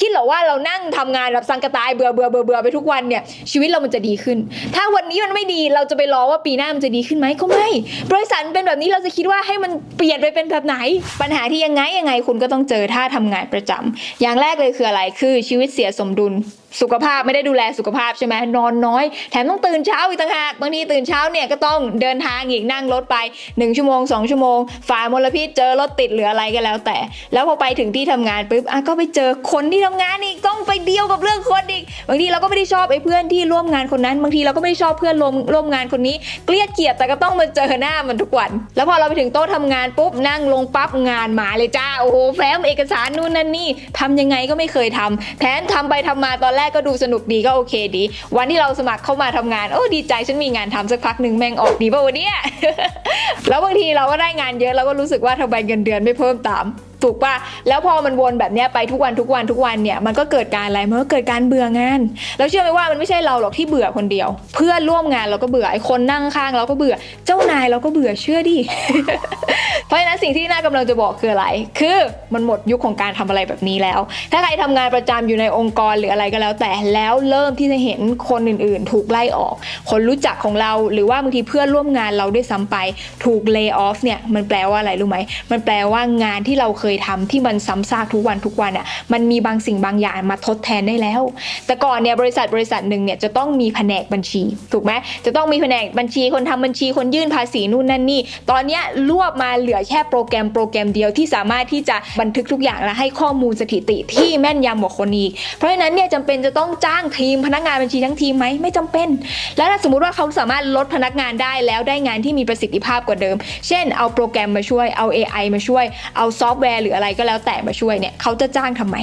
คิดเหรอว่าเรานั่งทำงานแบบสังกตายเบื่อเบื่อเบื่อเบื่อไปทุกวันเนี่ยชีวิตเรามันจะดีขึ้น ถ้าวันนี้มันไม่ดีเราจะไปรอว่าปีหน้ามันจะดีขึ้นไหมก็ไม่บริษัทเป็นแบบนี้เราจะคิดว่าให้มันเปลี่ยนไปเป็นแบบไหน ปัญหาที่ยังไงยังไงคุณก็ต้องเจอถ้าทำงานประจำอย่างแรกเลยคืออะไรคือชีวิตเสียสมดุลสุขภาพไม่ได้ดูแลสุขภาพใช่ไหมนอนน้อย แถมต้องตื่นเช้าอีกต่างหากบางทีตื่นเช้าเนี่ยก็ต้องเดินทางอีกนั่งรถไป 1 ชั่วโมง 2 ชั่วโมง ฝ่ามลพิษเจอรถติดหรืออะไรก็แล้วแต่ แล้วพอไปถึงที่ทำงานปุ๊บอะก็ไปเจอคนที่ทำงานอีกต้องไปเดียวกับเรื่องคนอีกบางทีเราก็ไม่ได้ชอบไอ้เพื่อนที่ร่วมงานคนนั้นบางทีเราก็ไม่ได้ชอบเพื่อนร่วมร่วมงานคนนี้เกลียดเกลียดแต่ก็ต้องมาเจอหน้ามันทุกวัน แล้วพอเราไปถึงโต๊ะทำงานปุ๊บนั่งลงปั๊บงานมาเลยจ้าโอ้โหแฟ้มเอกสารนู่นนั่นนี่ทำยังไงก็ไม่เคยทำแทนทำไปทำมาตอนแรกก็ดูสนุกดีก็โอเคดี วันที่เราสมัครเข้ามาทำงานโอ้ดีใจฉันมีงานทำสักพักหนึ่งแม่งออกดีป่าวะเนี่ยแล้วบางทีเราก็ได้งานเยอะเราก็รู้สึกว่าทำไมเงินเดือนไม่เพิ่มตามถูกปะแล้วพอมันวนแบบเนี้ยไปทุกวันทุกวันทุกวันเนี่ยมันก็เกิดการอะไรมันก็เกิดการเบื่องาน แล้วเชื่อไหมว่ามันไม่ใช่เราหรอกที่เบื่อคนเดียว เพื่อนร่วมงานเราก็เบื่อไอ้คนนั่งข้างเราก็เบื่อ เจ้านายเราก็เบื่อเชื่อดิ เพราะฉะนั้นสิ่งที่น่ากำลังจะบอกคืออะไร คือมันหมดยุคของการทำอะไรแบบนี้แล้ว ถ้าใครทำงานประจำอยู่ในองค์กรหรืออะไรก็แล้ว แต่แล้วเริ่มที่จะเห็นคนอื่นๆ ถูกไล่ออก คนรู้จักของเราหรือว่าบางทีเพื่อนร่วมงานเราด้วยซ้ำไป ถูกเลิกออฟเนี่ยมันแปลว่าอะไรรู้ไหมมันแปลว่างานที่เราเคคยทำที่มันซ้ำซากทุกวันทุกวันอะมันมีบางสิ่งบางอย่างมาทดแทนได้แล้ว แต่ก่อนเนี่ยบริษัทบริษัทหนึ่งเนี่ยจะต้องมีแผนกบัญชีถูกไหมจะต้องมีแผนกบัญชีคนทำบัญชีคนยื่นภาษีนู่นนั่นนี่ ตอนเนี้ยรวบมาเหลือแค่โปรแกรมโปรแกรมเดียวที่สามารถที่จะบันทึกทุกอย่างและให้ข้อมูลสถิติที่แม่นยำกว่าคนอีก เพราะฉะนั้นเนี่ยจำเป็นจะต้องจ้างทีมพนักงานบัญชีทั้งทีมไหมไม่จำเป็น แล้วถ้าสมมุติว่าเขาสามารถลดพนักงานได้แล้วได้งานที่มีประสิทธิภาพกว่าเดิม เช่นเอาโปรแกรมมาช่วยเอา AI มาช่วยเอาซอฟต์แวร์หรืออะไรก็แล้วแต่มาช่วยเนี่ยเขาจะจ้างทำไม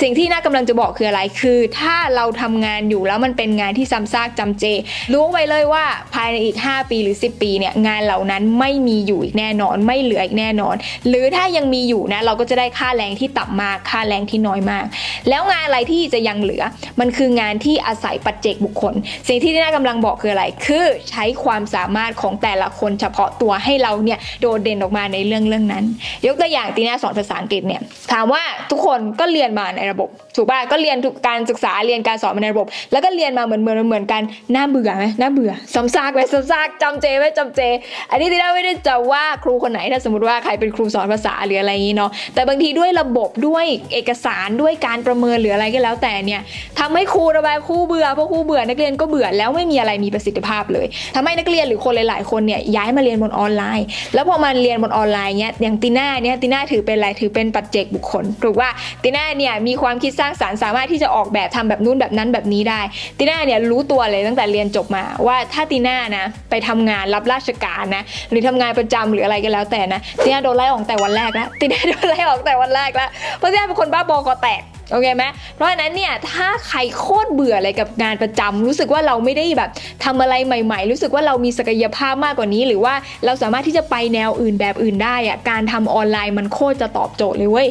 สิ่งที่น่ากำลังจะบอกคืออะไรคือ ถ้าเราทำงานอยู่แล้วมันเป็นงานที่ซ้ำซากจำเจ รู้ไว้เลยว่าภายในอีก 5 ปีหรือ 10 ปีเนี่ยงานเหล่านั้นไม่มีอยู่อีกแน่นอน ไม่เหลืออีกแน่นอน หรือถ้ายังมีอยู่นะเราก็จะได้ค่าแรงที่ต่ำมาก ค่าแรงที่น้อยมาก แล้วงานอะไรที่จะยังเหลือ มันคืองานที่อาศัยปัจเจกบุคคล สิ่งที่น่ากำลังบอกคืออะไร คือใช้ความสามารถของแต่ละคนเฉพาะตัวให้เราเนี่ยโดดเด่นออกมาในเรื่องเรื่องนั้น ยกตัวอย่างตีน่าสอนภาษาอังกฤษเนี่ยถามว่าทุกคนก็เรียนมาในระบบ ถูกป่ะก็เรียนการศึกษาเรียนการสอนมาในระบบ แล้วก็เรียนมาเหมือนเหมือนเหมือนกันน่าเบื่อไหมน่าเบื่อซ้ำซากไหมซ้ำซากจำเจไหมจำเจ อันนี้ตีน่าไม่ได้จะว่าครูคนไหนถ้าสมมติว่าใครเป็นครูสอนภาษาหรืออะไรอย่างนี้เนาะแต่บางทีด้วยระบบด้วยเอกสารด้วยการประเมินหรืออะไรก็แล้วแต่เนี่ยทำให้ครูระบายครูเบื่อเพราะครูเบื่อนักเรียนก็เบื่อแล้วไม่มีอะไรมีประสิทธิภาพเลยทำให้นักเรียนหรือคนหลาย ๆ คนเนี่ยย้ายมาเรียนบนออนไลน์ แล้วพอมาเรียนบนออนไลน์เนี่ยอย่างตีน่าเนี่ยตีน่าถือเป็นอะไรถือเป็นปัจเจกบุคคลถูกว่าตีน่าเนี่ยมีความคิดสร้างสรรค์สามารถที่จะออกแบบทำแบบนู้นแบบนั้นแบบนี้ได้ ตีน่าเนี่ยรู้ตัวเลยตั้งแต่เรียนจบมาว่าถ้าตีน่านะไปทำงานรับราชการนะหรือทำงานประจำหรืออะไรก็แล้วแต่นะตีน่าโดนไล่ออกแต่วันแรกแล้วตีน่าโดนไล่ออกแต่วันแรกแล้วเพราะตีน่าเป็นคนบ้าบอคอแตก โอเคไหมเพราะฉะนั้นเนี่ยถ้าใครโคตรเบื่ออะไรกับงานประจำรู้สึกว่าเราไม่ได้แบบทำอะไรใหม่ ๆ รู้สึกว่าเรามีศักยภาพมากกว่านี้ หรือว่าเราสามารถที่จะไปแนวอื่นแบบอื่นได้อะการทำออนไลน์มันโคตรจะตอบโจทย์เลยเว้ย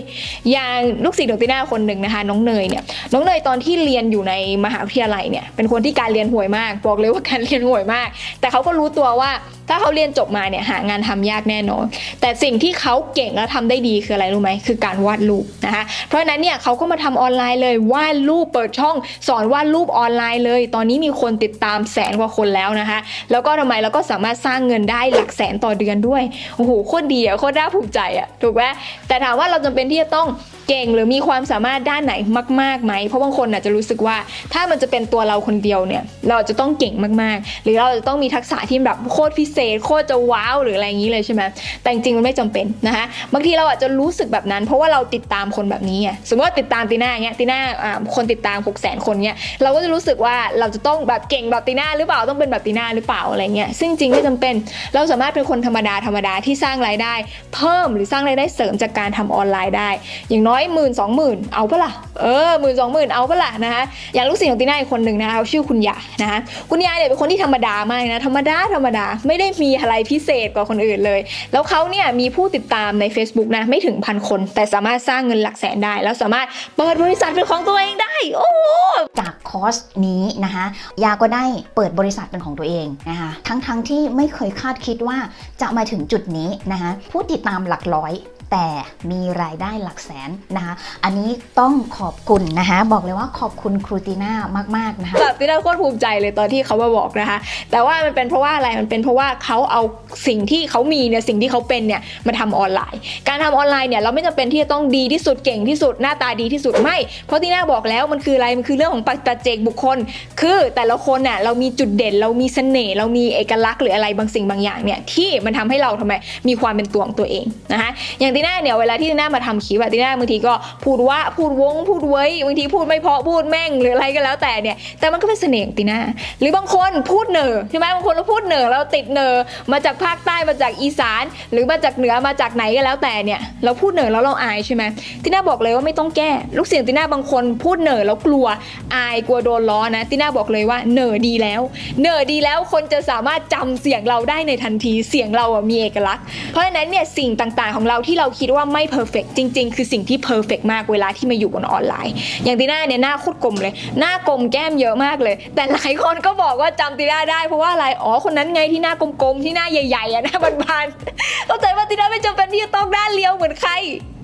อย่างลูกศิษย์ของตีน่าคนหนึ่งนะคะ น้องเนยเนี่ยน้องเนยตอนที่เรียนอยู่ในมหาวิทยาลัยเนี่ยเป็นคนที่การเรียนห่วยมาก บอกเลยว่าการเรียนห่วยมาก แต่เขาก็รู้ตัวว่า ถ้าเขาเรียนจบมาเนี่ยหางานทำยากแน่นอน แต่สิ่งที่เขาเก่งและทำได้ดีคืออะไรรู้ไหมคือการวาดรูปนะคะเพราะฉะนั้นเนี่ยเขาก็มาทำออนไลน์เลยวาดรูปเปิดช่อง สอนวาดรูปออนไลน์เลย ตอนนี้มีคนติดตามแสนกว่าคนแล้วนะคะแล้วก็ทำไมเราก็สามารถสร้างเงินได้หลักแสนต่อเดือนด้วยโอ้โหโคตรดีอะโคตรน่าภูมิใจอะถูกไหมแต่ถามว่าเราจำเป็นที่จะต้อง เก่งหรือมีความสามารถด้านไหนมากๆไหมเพราะบางคนอาจจะรู้สึกว่าถ้ามันจะเป็นตัวเราคนเดียวเนี่ยเราจะต้องเก่งมากๆ หรือเราจะต้องมีทักษะที่แบบโคตรพิเศษ โคตรจะว้าวหรืออะไรอย่างนี้เลยใช่ไหมแต่จริงมันไม่จำเป็นนะคะบางทีเราอาจจะรู้สึกแบบนั้น เพราะว่าเราติดตามคนแบบนี้สมมติว่าติดตามตีน่าเงี้ยตีน่าอ่าคนติดตาม6 0 0 0 0คนเงี้ยเราก็จะรู้สึกว่าเราจะต้องแบบเก่งแบบตีน่าหรือเปล่าต้องเป็นแบบตีน่าหรือเปล่าอะไรเงี้ยซึ่งจริงไม่จำเป็นเราสามารถเป็นคนธรรมดาธรรมดาที่สร้างรายได้ เพิ่มหรือสร้างรายได้เสริมจากการทำออนไลน์ได้ อย่างน้อยอยหมื่นสองหมื่นเอาเปล่ะเออหมื่นสองหมื่นเอาเปล่ะนะคะอย่างลูกศิษย์ของตีน่าอีกคนหนึ่งนะคะเขาชื่อคุณยานะคะคุณยาเนี่ยเป็นคนที่ธรรมดามากนะธรรมดาธรรมดาไม่ได้มีอะไรพิเศษกว่าคนอื่นเลย แล้วเขาเนี่ยมีผู้ติดตามใน Facebook นะไม่ถึงพันคน แต่สามารถสร้างเงินหลักแสนได้ แล้วสามารถเปิดบริษัทเป็นของตัวเองได้ โอ้จากคอร์สนี้นะคะยาก็ได้เปิดบริษัทเป็นของตัวเองนะคะทั้งๆทที่ไม่เคยคาดคิดว่าจะมาถึงจุดนี้นะคะผู้ติดตามหลักร้อย แต่มีรายได้หลักแสนนะคะ อันนี้ต้องขอบคุณนะคะ บอกเลยว่าขอบคุณครูตีน่ามากๆนะคะแบบที่น่าโคตรภูมิใจเลยตอนที่เขามาบอกนะคะ แต่ว่ามันเป็นเพราะว่าอะไรมันเป็นเพราะว่าเขาเอาสิ่งที่เขามีเนี่ยสิ่งที่เขาเป็นเนี่ยมาทำออนไลน์ การทำออนไลน์เนี่ยเราไม่จำเป็นที่จะต้องดีที่สุดเก่งที่สุดหน้าตาดีที่สุดไม่ เพราะที่น่าบอกแล้วมันคืออะไรมันคือเรื่องของปัจเจกบุคคล คือแต่ละคนน่ะเรามีจุดเด่นเรามีเสน่ห์เรามีเอกลักษณ์หรืออะไรบางสิ่งบางอย่างเนี่ยที่มันทำให้เราทำไมมีความเป็นตัวของตัวเองนะคะอย่างตีน่าเนี่ยเวลาที่ตีน่ามาทำคลิปอะตีน่าบางทีก็พูดว่าพูดวงพูดเว้ยบางทีพูดไม่เพาะพูดแม่งหรืออะไรก็แล้วแต่เนี่ยแต่มันก็เป็นเสน่ห์ของตีน่าหรือบางคนพูดเหนอใช่ไหมบางคนเราพูดเหนอเราติดเหนอมาจากภาคใต้มาจากอีสาน หรือมาจากเหนือมาจากไหนก็แล้วแต่เนี่ยเราพูดเหนอแล้วเราอายใช่ไหมตีน่าบอกเลยว่าไม่ต้องแก้ ลูกเสียงตีน่าบางคนพูดเหนอแล้วกลัวอายกลัวโดนล้อนะตีน่าบอกเลยว่าเหนอดีแล้วเหนอดีแล้วคนจะสามารถจำเสียงเราได้ในทันทีเสียงเราอะมีเอกลักษณ์เพราะฉะนั้นเนี่ยสิ่งต่างๆของเราที่เราราคิดว่าไม่เพอร์เฟกจริง ๆ คือสิ่งที่เพอร์เฟกมากเวลาที่มาอยู่บนออนไลน์ อย่างตีน่าเนี่ยหน้าโคตรกลมเลย หน้ากลมแก้มเยอะมากเลย แต่หลายคนก็บอกว่าจำตีน่าได้เพราะว่าอะไรอ๋อคนนั้นไงที่หน้ากลมๆที่หน้าใหญ่ๆอะหน้าบานๆเข้าใจว่าตีน่าไม่จำเป็นที่จะต้องหน้าเลี้ยวเหมือนใคร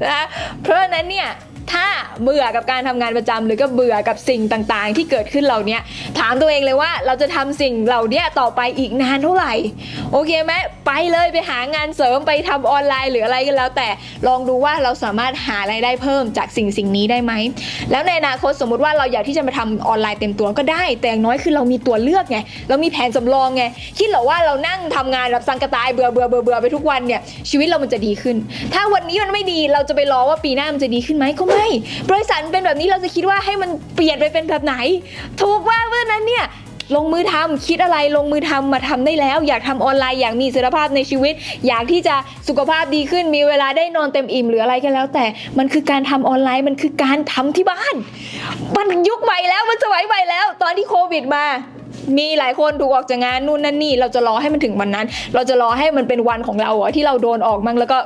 นะเพราะฉะนั้นเนี่ย ถ้าเบื่อกับการทำงานประจำหรือก็เบื่อกับสิ่งต่างๆ ที่เกิดขึ้นเหล่าเนี้ยถามตัวเองเลยว่าเราจะทำสิ่งเหล่านี้ต่อไปอีกนานเท่าไหร่ โอเคไหมไปเลยไปหางานเสริมไปทำออนไลน์หรืออะไรก็แล้ว แต่ลองดูว่าเราสามารถหารายได้เพิ่มจากสิ่งสิ่งนี้ได้ไหมแล้วในอนาคตสมมุติว่าเราอยากที่จะมาทำออนไลน์เต็มตัวก็ได้ แต่อย่างน้อยคือเรามีตัวเลือกไงเรามีแผนสำรองไงคิดเหรอว่าเรานั่งทำงานแบบสังกะตายเบื่อเบื่อเบื่อเบื่อไปทุกวันเนี่ยชีวิตเรามันจะดีขึ้น ถ้าวันนี้มันไม่ดีเราจะไปรอว่าปีหน้ามันจะดีขึ้นไหมก็ไม่บริษัทเป็นแบบนี้เราจะคิดว่าให้มันเปลี่ยนไปเป็นแบบไหน ถูกว่าเพราะนั้นเนี่ยลงมือทำคิดอะไรลงมือทำมาทำได้แล้ว อยากทำออนไลน์อย่ากมีเสถียรภาพในชีวิต อยากที่จะสุขภาพดีขึ้นมีเวลาได้นอนเต็มอิ่มหรืออะไรก็แล้ว แต่มันคือการทำออนไลน์มันคือการทำที่บ้าน มันยุคใหม่แล้วมันสมัยใหม่แล้ว ตอนที่โควิดมา มีหลายคนถูกออกจากงานนู่นนั่นนี่ เราจะรอให้มันถึงวันนั้น เราจะรอให้มันเป็นวันของเราอะที่เราโดนออกมั่งแล้วก็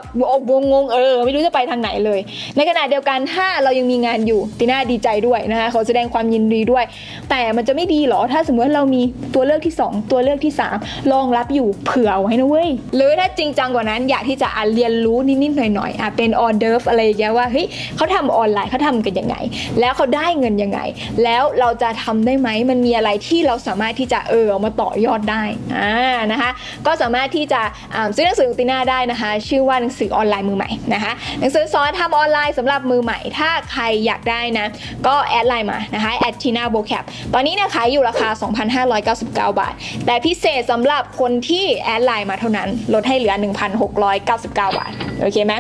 วงงงเออ ไม่รู้จะไปทางไหนเลย ในขณะเดียวกันถ้าเรายังมีงานอยู่ตีน่าดีใจด้วยนะคะขอแสดงความยินดีด้วย แต่มันจะไม่ดีหรอถ้าสมมติว่าเรามีตัวเลือกที่ 2 ตัวเลือกที่ 3 รองรับอยู่เผื่อเอาไว้นะเว้ยหรือถ้าจริงจังกว่านั้นอยากที่จะอะเรียนรู้นิดๆหน่อยๆอะเป็นออเดิร์ฟอะไรอย่างเงี้ยว่าเฮ้ยเขาทำออนไลน์เขาทำกันยังไง แล้วเขาได้เงินยังไง แล้วเราจะทำได้ไหมมันมีอะไรที่เราสามารถที่จะเออเอามาต่อยอดได้อ่านะคะก็สามารถที่จะซื้อหนังสือของติน่าได้นะคะ ชื่อว่าหนังสือออนไลน์มือใหม่นะคะหนังสือสอนทำออนไลน์สำหรับมือใหม่ ถ้าใครอยากได้นะ ก็แอดไลน์มานะคะแอดทีน่าโบแคปตอนนี้เนี่ยขายอยู่ราคา 2,599 บาท แต่พิเศษสำหรับคนที่แอดไลน์มาเท่านั้นลดให้เหลือ 1,699 บาทโอเคไหม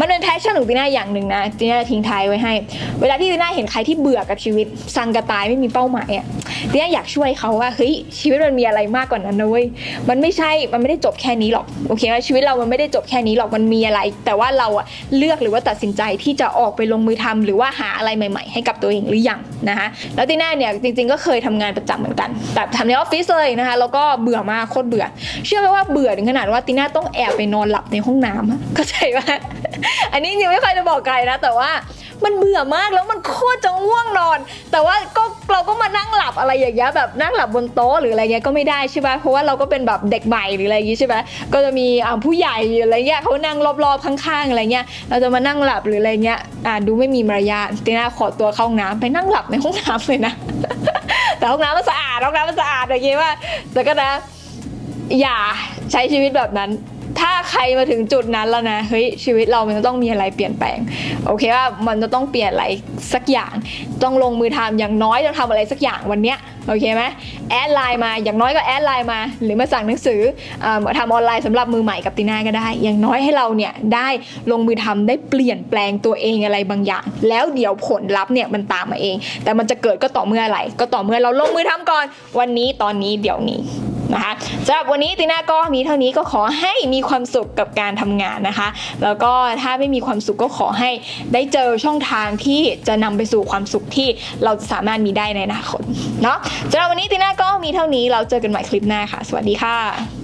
มันเป็นแพชชั่นของติน่าอย่างหนึ่งนะติน่าทิ้งท้ายไว้ให้ เวลาที่ติน่าเห็นใครที่เบื่อกับชีวิตสังกะตายไม่มีเป้าหมายอะติน่าอยากช่วยเขาว่าเฮ้ยชีวิตมันมีอะไรมากกว่านั้นนะเว้ยมันไม่ใช่มันไม่ได้จบแค่นี้หรอกโอเคไหมชีวิตเรามันไม่ได้จบแค่นี้หรอกมันมีอะไร แต่ว่าเราอะเลือกหรือว่าตัดสินใจที่จะออกไปลงมือทำหรือว่าหาอะไรใหม่ ๆ ให้กับตัวเองหรือยังนะคะแล้วติน่าเนี่ยจริง ๆ ก็เคยทำงานประจำเหมือนกันแบบทำในออฟฟิศเลยนะคะแล้วก็เบื่อมากโคตรเบื่อ เชื่อไหมว่าเบื่อถึงขนาดว่าติน่าต้องแอบไปนอนหลับในห้องน้ำอะเใจว่า อันนี้ยังไม่เคยจะบอกใครนะ แต่ว่ามันเบื่อมากแล้วมันโคตรจะง่วงนอน แต่ว่าก็เราก็มานั่งหลับอะไรอย่างเงี้ยแบบนั่งหลับบนโต๊ะหรืออะไรเงี้ยก็ไม่ได้ใช่ไหมเพราะว่าเราก็เป็นแบบเด็กใหม่หรืออะไรอย่างงี้ใช่ไหมก็จะมีผู้ใหญ่อะไรเงี้ยเขานั่งรอบๆข้างๆอะไรเงี้ยเราจะมานั่งหลับหรืออะไรเงี้ยอ่าดูไม่มีมารยาทตีน่าขอตัวเข้าห้องน้ำไปนั่งหลับในห้องน้ำเลยนะ แต่ห้องน้ำมันสะอาดห้องน้ำมันสะอาดอย่างเงี้ยว่าแต่ก็นะ อย่าใช้ชีวิตแบบนั้น ใครมาถึงจุดนั้นแล้วนะเฮ้ยชีวิตเรามันจะต้องมีอะไรเปลี่ยนแปลง โอเคว่ามันจะต้องเปลี่ยนอะไรสักอย่าง ต้องลงมือทำอย่างน้อยต้องทำอะไรสักอย่างวันเนี้ยโอเคไหมแอดไลน์มาอย่างน้อยก็แอดไลน์มา หรือมาสั่งหนังสืออามาทำออนไลน์สำหรับมือใหม่กับตีน่าก็ได้ อย่างน้อยให้เราเนี่ยได้ลงมือทำได้เปลี่ยนแปลงตัวเองอะไรบางอย่าง แล้วเดี๋ยวผลลัพธ์เนี่ยมันตามมาเอง แต่มันจะเกิดก็ต่อเมื่ออะไร ก็ต่อเมื่อเราลงมือทำก่อน วันนี้ตอนนี้เดี๋ยวนี้ นะคะสำหรับวันนี้ติน่าก็มีเท่านี้ก็ขอให้มีความสุขกับการทำงานนะคะ แล้วก็ถ้าไม่มีความสุขก็ขอให้ได้เจอช่องทางที่จะนำไปสู่ความสุขที่เราจะสามารถมีได้ในอนาคตเนาะสำหรับวันนี้ติน่าก็มีเท่านี้เราเจอกันใหม่คลิปหน้าค่ะ สวัสดีค่ะ